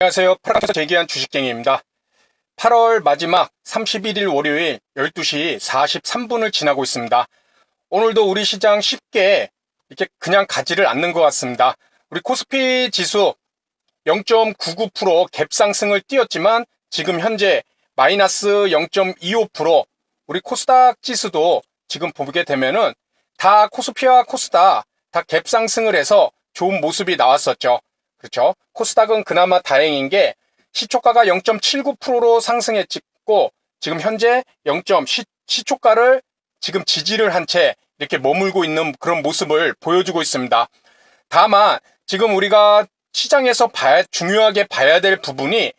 안녕하세요. 프랑스 재기한 주식갱이입니다. 8월 마지막 31일 월요일 12시 43분을 지나고 있습니다. 오늘도 우리 시장 쉽게 이렇게 그냥 가지를 않는 것 같습니다. 우리 코스피 지수 0.99% 갭 상승을 띄었지만 지금 현재 마이너스 0.25% 우리 코스닥 지수도 지금 보게 되면은 다 코스피와 코스닥 다 갭 상승을 해서 좋은 모습이 나왔었죠. 그렇죠. 코스닥은 그나마 다행인 게 시초가가 0.79%로 상승했고 지금 현재 0. 시, 시초가를 지금 지지를 한 채 이렇게 머물고 있는 그런 모습을 보여주고 있습니다. 다만 지금 우리가 시장에서 봐야 중요하게 봐야 될 부분이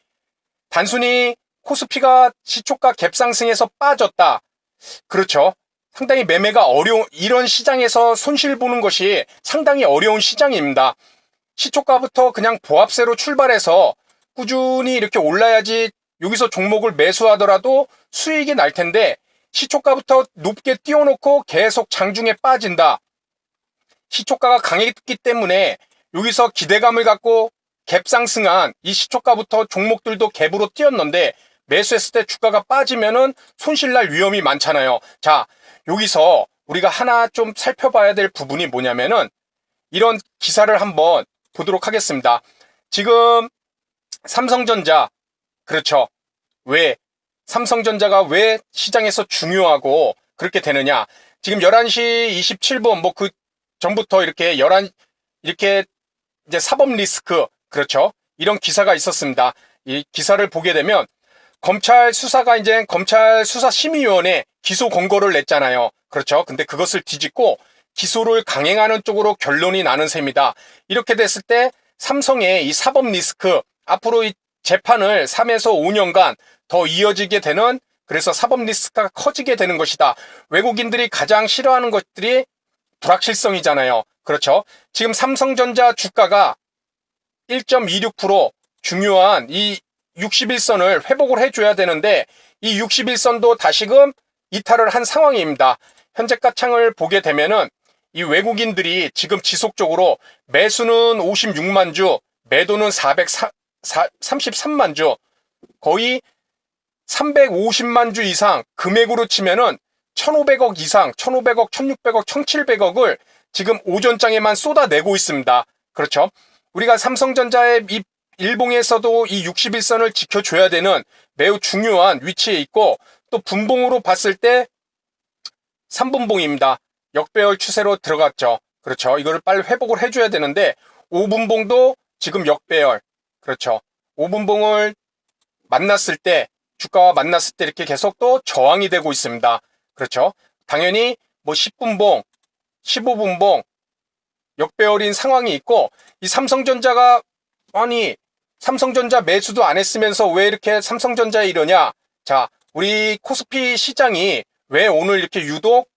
단순히 코스피가 시초가 갭상승에서 빠졌다. 그렇죠. 상당히 매매가 어려운 이런 시장에서 손실 보는 것이 상당히 어려운 시장입니다. 시초가부터 그냥 보합세로 출발해서 꾸준히 이렇게 올라야지 여기서 종목을 매수하더라도 수익이 날 텐데 시초가부터 높게 띄워놓고 계속 장중에 빠진다. 시초가가 강했기 때문에 여기서 기대감을 갖고 갭 상승한 이 시초가부터 종목들도 갭으로 뛰었는데 매수했을 때 주가가 빠지면은 손실날 위험이 많잖아요. 자, 여기서 우리가 하나 좀 살펴봐야 될 부분이 뭐냐면은 이런 기사를 한번 보도록 하겠습니다. 지금 삼성전자 그렇죠. 왜 삼성전자가 왜 시장에서 중요하고 그렇게 되느냐? 지금 11시 27분 뭐 그 전부터 이렇게 11 이렇게 이제 사법 리스크 그렇죠. 이런 기사가 있었습니다. 이 기사를 보게 되면 검찰 수사가 이제 검찰 수사심의위원회 기소 권고를 냈잖아요. 그렇죠. 근데 그것을 뒤집고 기소를 강행하는 쪽으로 결론이 나는 셈이다. 이렇게 됐을 때 삼성의 이 사법 리스크 앞으로 이 재판을 3에서 5년간 더 이어지게 되는 그래서 사법 리스크가 커지게 되는 것이다. 외국인들이 가장 싫어하는 것들이 불확실성이잖아요. 그렇죠. 지금 삼성전자 주가가 1.26% 중요한 이 61선을 회복을 해줘야 되는데 이 61선도 다시금 이탈을 한 상황입니다. 현재 가 창을 보게 되면은 이 외국인들이 지금 지속적으로 매수는 56만 주, 매도는 433만 주, 거의 350만 주 이상 금액으로 치면은 1,500억 이상, 1,500억, 1,600억, 1,700억을 지금 오전장에만 쏟아내고 있습니다. 그렇죠? 우리가 삼성전자의 이 일봉에서도 이 61선을 지켜줘야 되는 매우 중요한 위치에 있고 또 분봉으로 봤을 때 3분봉입니다. 역배열 추세로 들어갔죠. 그렇죠. 이거를 빨리 회복을 해줘야 되는데 5분봉도 지금 역배열. 그렇죠. 5분봉을 만났을 때 주가와 만났을 때 이렇게 계속 또 저항이 되고 있습니다. 그렇죠. 당연히 뭐 10분봉, 15분봉 역배열인 상황이 있고 이 삼성전자가 아니 삼성전자 매수도 안 했으면서 왜 이렇게 삼성전자에 이러냐? 자, 우리 코스피 시장이 왜 오늘 이렇게 유독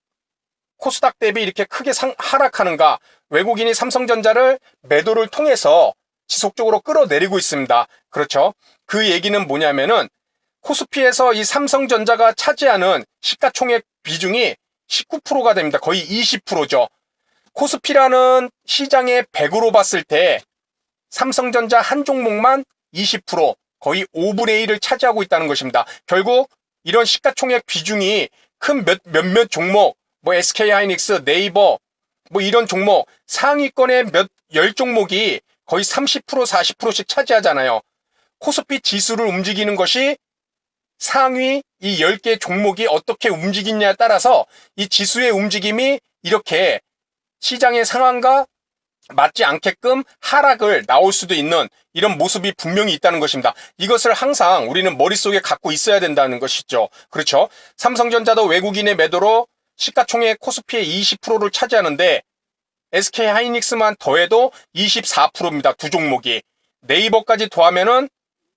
코스닥 대비 이렇게 크게 상, 하락하는가? 외국인이 삼성전자를 매도를 통해서 지속적으로 끌어내리고 있습니다. 그렇죠? 그 얘기는 뭐냐면은 코스피에서 이 삼성전자가 차지하는 시가총액 비중이 19%가 됩니다. 거의 20%죠. 코스피라는 시장의 100으로 봤을 때 삼성전자 한 종목만 20% 거의 5분의 1을 차지하고 있다는 것입니다. 결국 이런 시가총액 비중이 큰 몇, 몇몇 종목, 뭐 SK 하이닉스, 네이버, 뭐 이런 종목, 상위권의 몇, 열 종목이 거의 30% 40%씩 차지하잖아요. 코스피 지수를 움직이는 것이 상위 이 10개 종목이 어떻게 움직이냐에 따라서 이 지수의 움직임이 이렇게 시장의 상황과 맞지 않게끔 하락을 나올 수도 있는 이런 모습이 분명히 있다는 것입니다. 이것을 항상 우리는 머릿속에 갖고 있어야 된다는 것이죠. 그렇죠? 삼성전자도 외국인의 매도로 시가총액 코스피의 20%를 차지하는데 SK 하이닉스만 더해도 24%입니다. 두 종목이. 네이버까지 더하면은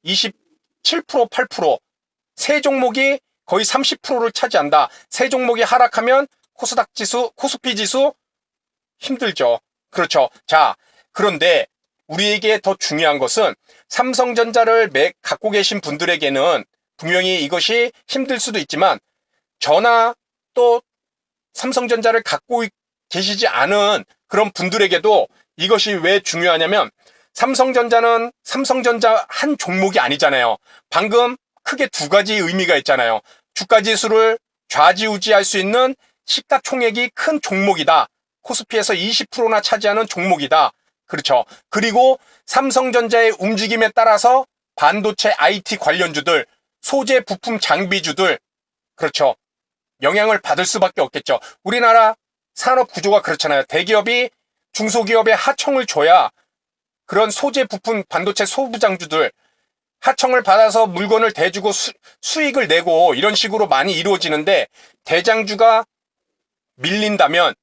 27% 8%세 종목이 거의 30%를 차지한다. 세 종목이 하락하면 코스닥 지수, 코스피 지수 힘들죠. 그렇죠. 자, 그런데 우리에게 더 중요한 것은 삼성전자를 매, 갖고 계신 분들에게는 분명히 이것이 힘들 수도 있지만 저나 또 삼성전자를 갖고 계시지 않은 그런 분들에게도 이것이 왜 중요하냐면 삼성전자는 삼성전자 한 종목이 아니잖아요. 방금 크게 두 가지 의미가 있잖아요. 주가 지수를 좌지우지할 수 있는 시가총액이 큰 종목이다. 코스피에서 20%나 차지하는 종목이다. 그렇죠. 그리고 삼성전자의 움직임에 따라서 반도체 IT 관련주들, 소재 부품 장비주들, 그렇죠. 영향을 받을 수밖에 없겠죠. 우리나라 산업 구조가 그렇잖아요. 대기업이 중소기업에 하청을 줘야 그런 소재 부품 반도체 소부장주들 하청을 받아서 물건을 대주고 수, 수익을 내고 이런 식으로 많이 이루어지는데 대장주가 밀린다면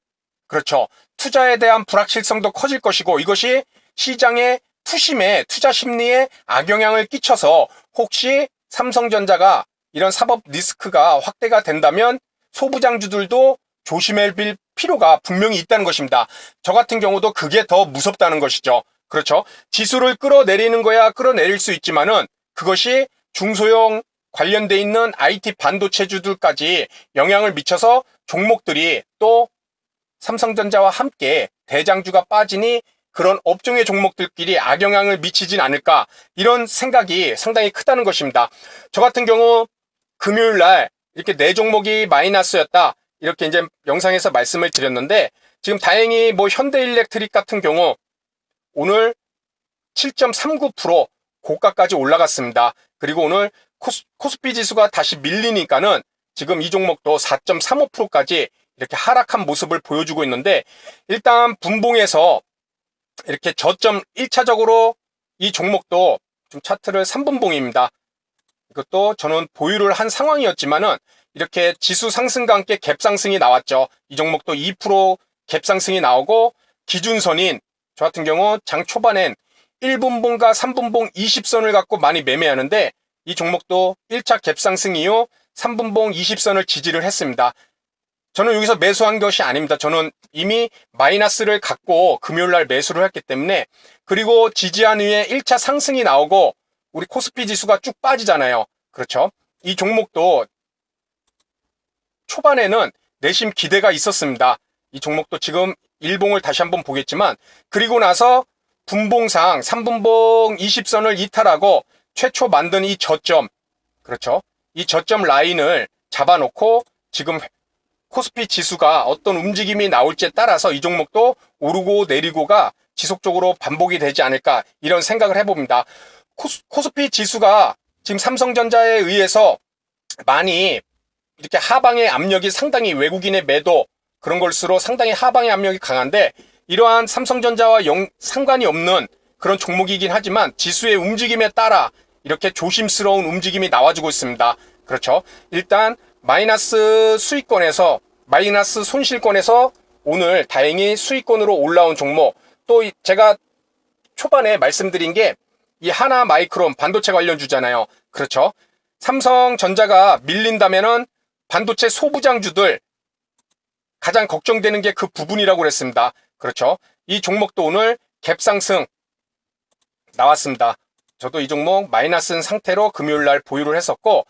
그렇죠. 투자에 대한 불확실성도 커질 것이고 이것이 시장의 투심에 투자 심리에 악영향을 끼쳐서 혹시 삼성전자가 이런 사법 리스크가 확대가 된다면 소부장주들도 조심할 필요가 분명히 있다는 것입니다. 저 같은 경우도 그게 더 무섭다는 것이죠. 그렇죠. 지수를 끌어내리는 거야 끌어내릴 수 있지만은 그것이 중소형 관련돼 있는 IT 반도체주들까지 영향을 미쳐서 종목들이 또 삼성전자와 함께 대장주가 빠지니 그런 업종의 종목들끼리 악영향을 미치진 않을까 이런 생각이 상당히 크다는 것입니다. 저 같은 경우 금요일 날 이렇게 네 종목이 마이너스였다 이렇게 이제 영상에서 말씀을 드렸는데 지금 다행히 뭐 현대일렉트릭 같은 경우 오늘 7.39% 고가까지 올라갔습니다. 그리고 오늘 코스, 코스피 지수가 다시 밀리니까는 지금 이 종목도 4.35%까지 이렇게 하락한 모습을 보여주고 있는데 일단 분봉에서 이렇게 저점 1차적으로 이 종목도 좀 차트를 3분봉입니다. 이것도 저는 보유를 한 상황이었지만은 이렇게 지수 상승과 함께 갭 상승이 나왔죠. 이 종목도 2% 갭 상승이 나오고 기준선인 저 같은 경우 장 초반엔 1분봉과 3분봉 20선을 갖고 많이 매매하는데 이 종목도 1차 갭 상승 이후 3분봉 20선을 지지를 했습니다. 저는 여기서 매수한 것이 아닙니다. 저는 이미 마이너스를 갖고 금요일 날 매수를 했기 때문에 그리고 지지한 후에 1차 상승이 나오고 우리 코스피 지수가 쭉 빠지잖아요. 그렇죠? 이 종목도 초반에는 내심 기대가 있었습니다. 이 종목도 지금 일봉을 다시 한번 보겠지만 그리고 나서 분봉상 3분봉 20선을 이탈하고 최초 만든 이 저점 그렇죠? 이 저점 라인을 잡아놓고 지금 코스피 지수가 어떤 움직임이 나올지에 따라서 이 종목도 오르고 내리고가 지속적으로 반복이 되지 않을까 이런 생각을 해봅니다. 코스, 코스피 지수가 지금 삼성전자에 의해서 많이 이렇게 하방의 압력이 상당히 외국인의 매도 그런 걸수록 상당히 하방의 압력이 강한데 이러한 삼성전자와 영, 상관이 없는 그런 종목이긴 하지만 지수의 움직임에 따라 이렇게 조심스러운 움직임이 나와주고 있습니다. 그렇죠. 일단 마이너스 수익권에서 마이너스 손실권에서 오늘 다행히 수익권으로 올라온 종목 또 제가 초반에 말씀드린 게 이 하나 마이크론 반도체 관련 주잖아요. 그렇죠. 삼성전자가 밀린다면은 반도체 소부장주들 가장 걱정되는 게 그 부분이라고 그랬습니다. 그렇죠. 이 종목도 오늘 갭상승 나왔습니다. 저도 이 종목 마이너스인 상태로 금요일 날 보유를 했었고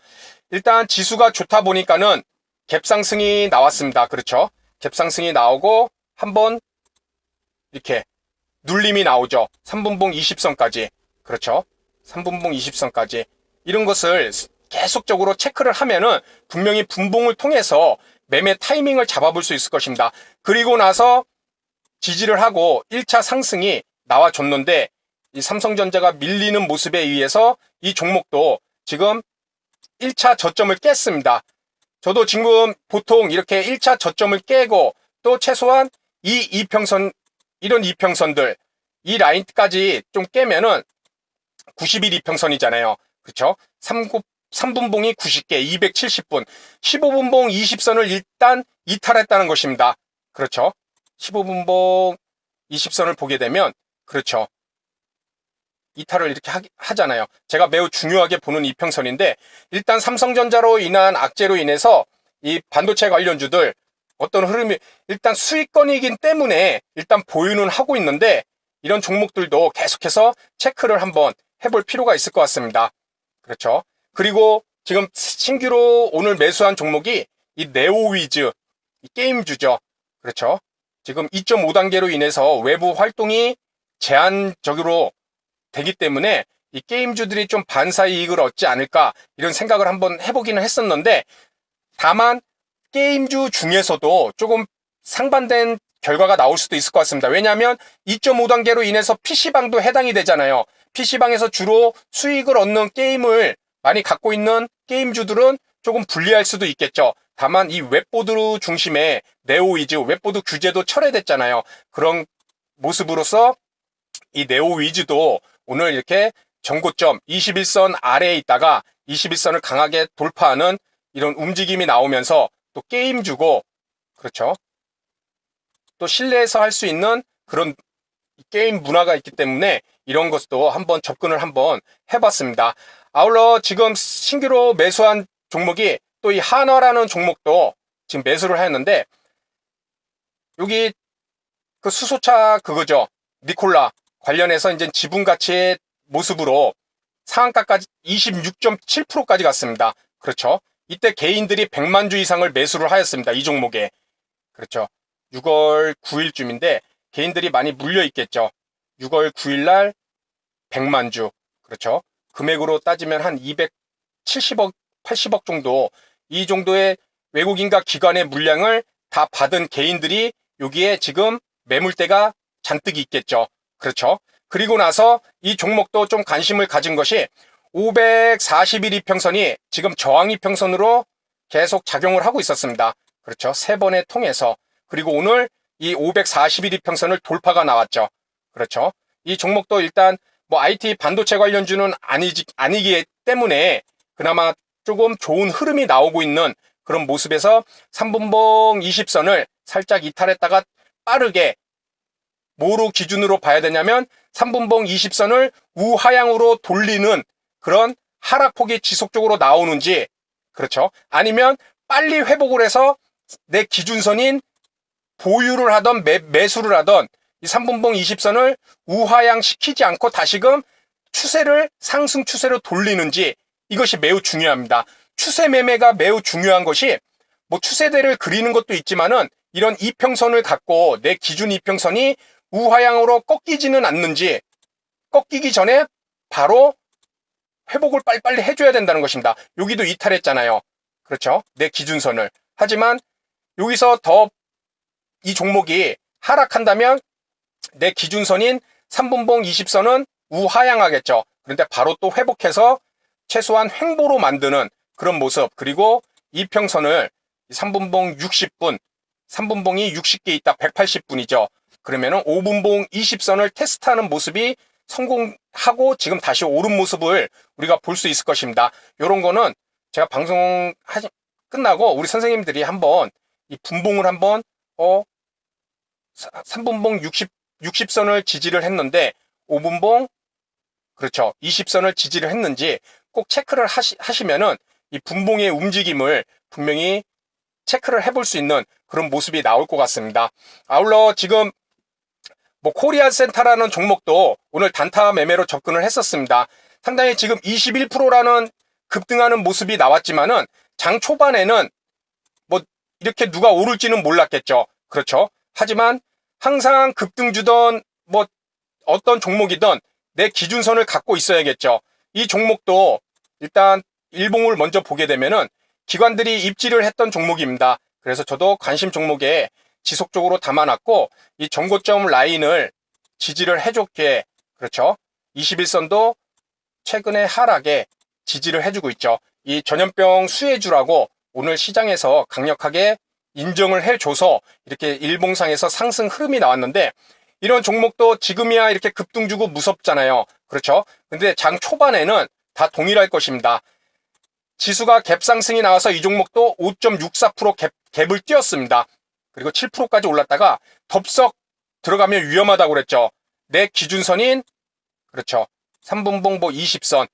일단 지수가 좋다 보니까는 갭상승이 나왔습니다. 그렇죠? 갭상승이 나오고 한번 이렇게 눌림이 나오죠. 3분봉 20선까지. 그렇죠? 3분봉 20선까지. 이런 것을 계속적으로 체크를 하면은 분명히 분봉을 통해서 매매 타이밍을 잡아볼 수 있을 것입니다. 그리고 나서 지지를 하고 1차 상승이 나와줬는데 이 삼성전자가 밀리는 모습에 의해서 이 종목도 지금 1차 저점을 깼습니다. 저도 지금 보통 이렇게 1차 저점을 깨고 또 최소한 이 이평선, 이런 이평선들, 이 라인까지 좀 깨면은 90일 이평선이잖아요. 3, 3분봉이 90개, 270분, 15분봉 20선을 일단 이탈했다는 것입니다. 그렇죠? 15분봉 20선을 보게 되면, 그렇죠. 이탈을 이렇게 하, 잖아요 제가 매우 중요하게 보는 이평선인데 일단 삼성전자로 인한 악재로 인해서 이 반도체 관련주들 어떤 흐름이 일단 수익권이긴 때문에 일단 보유는 하고 있는데 이런 종목들도 계속해서 체크를 한번 해볼 필요가 있을 것 같습니다. 그렇죠. 그리고 지금 신규로 오늘 매수한 종목이 이 네오위즈 이 게임주죠. 그렇죠. 지금 2.5단계로 인해서 외부 활동이 제한적으로 되기 때문에 이 게임주들이 좀 반사 이익을 얻지 않을까 이런 생각을 한번 해보기는 했었는데 다만 게임주 중에서도 조금 상반된 결과가 나올 수도 있을 것 같습니다. 왜냐하면 2.5단계로 인해서 PC방도 해당이 되잖아요. PC방에서 주로 수익을 얻는 게임을 많이 갖고 있는 게임주들은 조금 불리할 수도 있겠죠. 다만 이 웹보드 중심의 네오위즈, 웹보드 규제도 철회됐잖아요. 그런 모습으로서 이 네오위즈도 오늘 이렇게 전고점 21선 아래에 있다가 21선을 강하게 돌파하는 이런 움직임이 나오면서 또 게임 주고 그렇죠. 또 실내에서 할 수 있는 그런 게임 문화가 있기 때문에 이런 것도 한번 접근을 한번 해봤습니다. 아울러 지금 신규로 매수한 종목이 또 이 한화라는 종목도 지금 매수를 했는데 여기 그 수소차 그거죠. 니콜라 관련해서 이제 지분 가치의 모습으로 상한가까지 26.7%까지 갔습니다. 그렇죠. 이때 개인들이 100만 주 이상을 매수를 하였습니다. 이 종목에. 그렇죠. 6월 9일쯤인데 개인들이 많이 물려 있겠죠. 6월 9일 날 100만 주. 그렇죠. 금액으로 따지면 한 270억, 80억 정도 이 정도의 외국인과 기관의 물량을 다 받은 개인들이 여기에 지금 매물대가 잔뜩 있겠죠. 그렇죠. 그리고 나서 이 종목도 좀 관심을 가진 것이 541 이평선이 지금 저항 이평선으로 계속 작용을 하고 있었습니다. 그렇죠. 세 번의 통해서. 그리고 오늘 이 541 이평선을 돌파가 나왔죠. 그렇죠. 이 종목도 일단 뭐 IT 반도체 관련주는 아니지, 아니기 때문에 그나마 조금 좋은 흐름이 나오고 있는 그런 모습에서 3분봉 20선을 살짝 이탈했다가 빠르게 뭐로 기준으로 봐야 되냐면 3분봉 20선을 우하향으로 돌리는 그런 하락폭이 지속적으로 나오는지 그렇죠. 아니면 빨리 회복을 해서 내 기준선인 보유를 하던 매, 매수를 하던 이 3분봉 20선을 우하향 시키지 않고 다시금 추세를 상승 추세로 돌리는지 이것이 매우 중요합니다. 추세 매매가 매우 중요한 것이 뭐 추세대를 그리는 것도 있지만은 이런 이평선을 갖고 내 기준 이평선이 우하향으로 꺾이지는 않는지 꺾이기 전에 바로 회복을 빨리빨리 해줘야 된다는 것입니다. 여기도 이탈했잖아요. 그렇죠? 내 기준선을. 하지만 여기서 더 이 종목이 하락한다면 내 기준선인 3분봉 20선은 우하향하겠죠. 그런데 바로 또 회복해서 최소한 횡보로 만드는 그런 모습 그리고 이평선을 3분봉 60분 3분봉이 60개 있다 180분이죠. 그러면은 5분봉 20선을 테스트하는 모습이 성공하고 지금 다시 오른 모습을 우리가 볼 수 있을 것입니다. 이런 거는 제가 방송 하 끝나고 우리 선생님들이 한번 이 분봉을 한번 어 3분봉 60 60선을 지지를 했는데 5분봉 그렇죠. 20선을 지지를 했는지 꼭 체크를 하시, 하시면은 이 분봉의 움직임을 분명히 체크를 해볼 수 있는 그런 모습이 나올 것 같습니다. 아울러 지금 뭐 코리아 센터라는 종목도 오늘 단타 매매로 접근을 했었습니다. 상당히 지금 21%라는 급등하는 모습이 나왔지만은 장 초반에는 뭐 이렇게 누가 오를지는 몰랐겠죠. 그렇죠. 하지만 항상 급등 주던 뭐 어떤 종목이든 내 기준선을 갖고 있어야겠죠. 이 종목도 일단 일봉을 먼저 보게 되면은 기관들이 입지를 했던 종목입니다. 그래서 저도 관심 종목에 지속적으로 담아놨고 이 정고점 라인을 지지를 해줬기에 그렇죠. 21선도 최근에 하락에 지지를 해주고 있죠. 이 전염병 수혜주라고 오늘 시장에서 강력하게 인정을 해줘서 이렇게 일봉상에서 상승 흐름이 나왔는데 이런 종목도 지금이야 이렇게 급등 주고 무섭잖아요. 그렇죠? 근데 장 초반에는 다 동일할 것입니다. 지수가 갭 상승이 나와서 이 종목도 5.64% 갭, 갭을 띄었습니다. 그리고 7%까지 올랐다가 덥석 들어가면 위험하다고 그랬죠. 내 기준선인 그렇죠. 3분봉 보 20선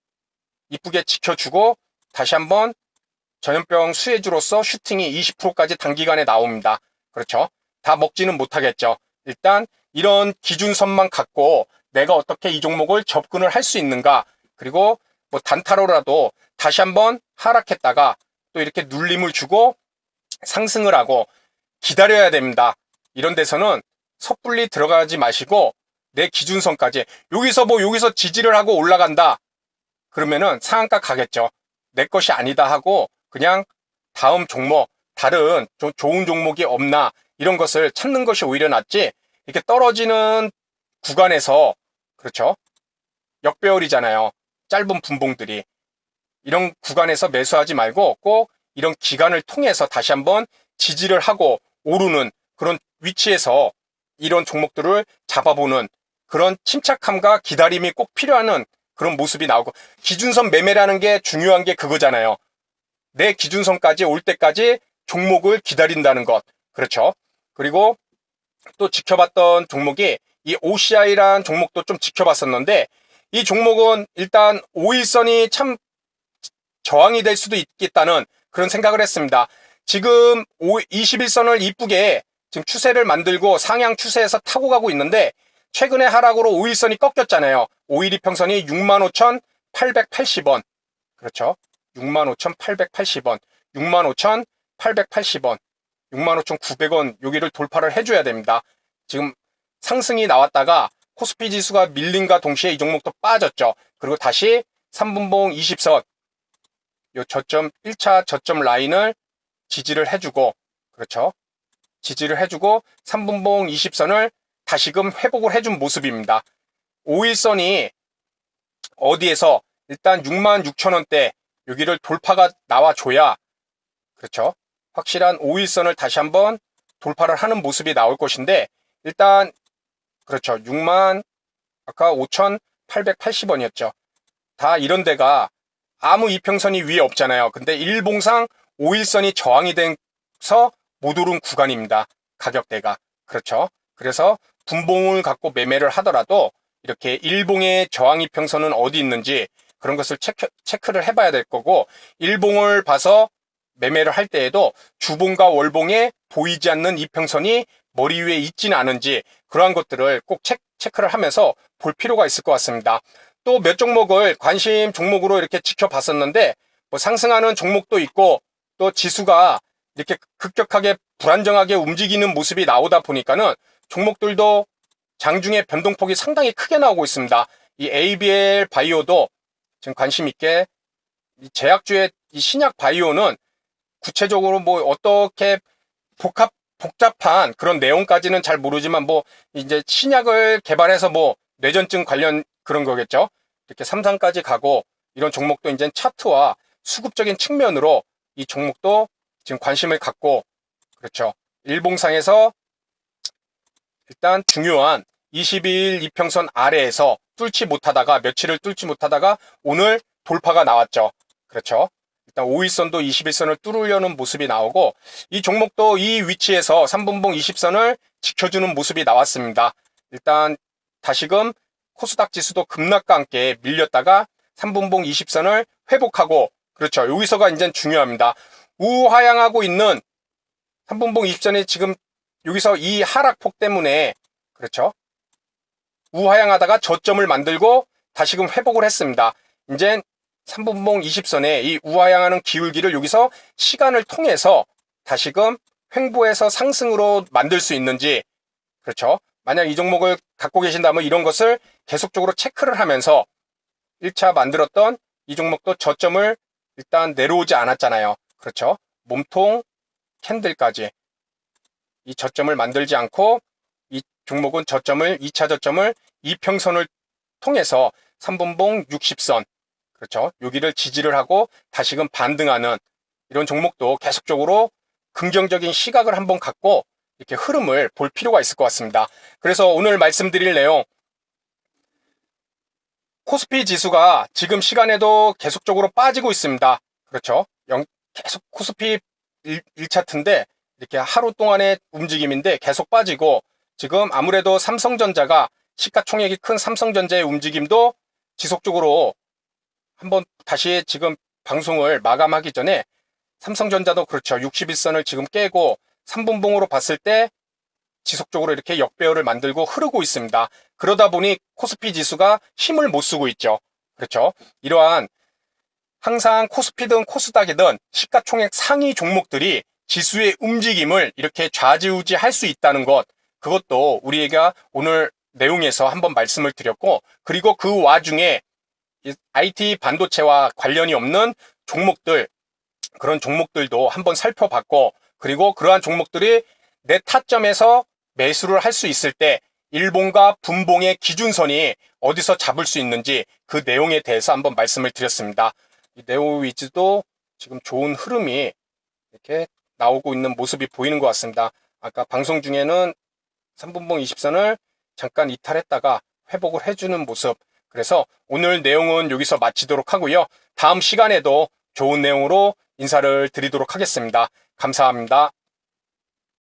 이쁘게 지켜주고 다시 한번 전염병 수혜주로서 슈팅이 20%까지 단기간에 나옵니다. 그렇죠. 다 먹지는 못하겠죠. 일단 이런 기준선만 갖고 내가 어떻게 이 종목을 접근을 할 수 있는가 그리고 뭐 단타로라도 다시 한번 하락했다가 또 이렇게 눌림을 주고 상승을 하고 기다려야 됩니다. 이런 데서는 섣불리 들어가지 마시고 내 기준선까지 여기서 뭐 여기서 지지를 하고 올라간다 그러면은 상한가 가겠죠 내 것이 아니다 하고 그냥 다음 종목 다른 조- 좋은 종목이 없나 이런 것을 찾는 것이 오히려 낫지 이렇게 떨어지는 구간에서 그렇죠? 역배열이잖아요. 짧은 분봉들이. 이런 구간에서 매수하지 말고 꼭 이런 기간을 통해서 다시 한번 지지를 하고 오르는 그런 위치에서 이런 종목들을 잡아보는 그런 침착함과 기다림이 꼭 필요한 그런 모습이 나오고 기준선 매매라는 게 중요한 게 그거잖아요. 내 기준선까지 올 때까지 종목을 기다린다는 것. 그렇죠. 그리고 또 지켜봤던 종목이 이 OCI라는 종목도 좀 지켜봤었는데 이 종목은 일단 5일선이 참 저항이 될 수도 있겠다는 그런 생각을 했습니다. 지금 21선을 이쁘게 지금 추세를 만들고 상향 추세에서 타고 가고 있는데 최근에 하락으로 5일선이 꺾였잖아요. 5일 이평선이 65,880원. 그렇죠. 65,880원. 65,880원. 65,900원 여기를 돌파를 해줘야 됩니다. 지금 상승이 나왔다가 코스피 지수가 밀린과 동시에 이 종목도 빠졌죠. 그리고 다시 3분봉 20선 요 저점 1차 저점 라인을 지지를 해주고 그렇죠. 지지를 해주고 3분봉 20선을 다시금 회복을 해준 모습입니다. 5일선이 어디에서 일단 6만 6천 원대 여기를 돌파가 나와줘야 그렇죠. 확실한 5일선을 다시 한번 돌파를 하는 모습이 나올 것인데 일단 그렇죠. 6만 아까 5,880원이었죠. 다 이런 데가 아무 이평선이 위에 없잖아요. 근데 일봉상 5일선이 저항이 돼서 못 오른 구간입니다. 가격대가. 그렇죠. 그래서 분봉을 갖고 매매를 하더라도 이렇게 일봉의 저항 이평선은 어디 있는지 그런 것을 체크, 체크를 해봐야 될 거고 일봉을 봐서 매매를 할 때에도 주봉과 월봉에 보이지 않는 이평선이 머리 위에 있지는 않은지 그러한 것들을 꼭 체, 체크를 하면서 볼 필요가 있을 것 같습니다. 또 몇 종목을 관심 종목으로 이렇게 지켜봤었는데 뭐 상승하는 종목도 있고 또 지수가 이렇게 급격하게 불안정하게 움직이는 모습이 나오다 보니까는 종목들도 장중에 변동폭이 상당히 크게 나오고 있습니다. 이 ABL 바이오도 지금 관심 있게 이 제약주의 이 신약 바이오는 구체적으로 뭐 어떻게 복합 복잡한 그런 내용까지는 잘 모르지만 뭐 이제 신약을 개발해서 뭐 뇌전증 관련 그런 거겠죠. 이렇게 삼상까지 가고 이런 종목도 이제 차트와 수급적인 측면으로 이 종목도 지금 관심을 갖고 그렇죠. 일봉상에서 일단 중요한 22일 이평선 아래에서 뚫지 못하다가 며칠을 뚫지 못하다가 오늘 돌파가 나왔죠. 그렇죠. 일단 5일선도 21선을 뚫으려는 모습이 나오고 이 종목도 이 위치에서 3분봉 20선을 지켜주는 모습이 나왔습니다. 일단 다시금 코스닥 지수도 급락과 함께 밀렸다가 3분봉 20선을 회복하고 그렇죠. 여기서가 이제 중요합니다. 우하향하고 있는 3분봉 20선이 지금 여기서 이 하락폭 때문에 그렇죠. 우하향하다가 저점을 만들고 다시금 회복을 했습니다. 이제 3분봉 20선에 이 우하향하는 기울기를 여기서 시간을 통해서 다시금 횡보해서 상승으로 만들 수 있는지 그렇죠. 만약 이 종목을 갖고 계신다면 이런 것을 계속적으로 체크를 하면서 1차 만들었던 이 종목도 저점을 일단 내려오지 않았잖아요. 그렇죠. 몸통 캔들까지 이 저점을 만들지 않고 이 종목은 저점을 2차 저점을 이평선을 통해서 3분봉 60선 그렇죠. 여기를 지지를 하고 다시금 반등하는 이런 종목도 계속적으로 긍정적인 시각을 한번 갖고 이렇게 흐름을 볼 필요가 있을 것 같습니다. 그래서 오늘 말씀드릴 내용 코스피 지수가 지금 시간에도 계속적으로 빠지고 있습니다. 그렇죠. 영- 계속 코스피 1, 1차트인데 이렇게 하루 동안의 움직임인데 계속 빠지고 지금 아무래도 삼성전자가 시가총액이 큰 삼성전자의 움직임도 지속적으로 한번 다시 지금 방송을 마감하기 전에 삼성전자도 그렇죠. 61선을 지금 깨고 3분봉으로 봤을 때 지속적으로 이렇게 역배열을 만들고 흐르고 있습니다. 그러다 보니 코스피 지수가 힘을 못 쓰고 있죠. 그렇죠. 이러한 항상 코스피든 코스닥이든 시가총액 상위 종목들이 지수의 움직임을 이렇게 좌지우지 할 수 있다는 것, 그것도 우리가 오늘 내용에서 한번 말씀을 드렸고 그리고 그 와중에 이 IT 반도체와 관련이 없는 종목들 그런 종목들도 한번 살펴봤고 그리고 그러한 종목들이 내 타점에서 매수를 할 수 있을 때 일봉과 분봉의 기준선이 어디서 잡을 수 있는지 그 내용에 대해서 한번 말씀을 드렸습니다. 이 네오위즈도 지금 좋은 흐름이 이렇게 나오고 있는 모습이 보이는 것 같습니다. 아까 방송 중에는 3분봉 20선을 잠깐 이탈했다가 회복을 해주는 모습. 그래서 오늘 내용은 여기서 마치도록 하고요. 다음 시간에도 좋은 내용으로 인사를 드리도록 하겠습니다. 감사합니다.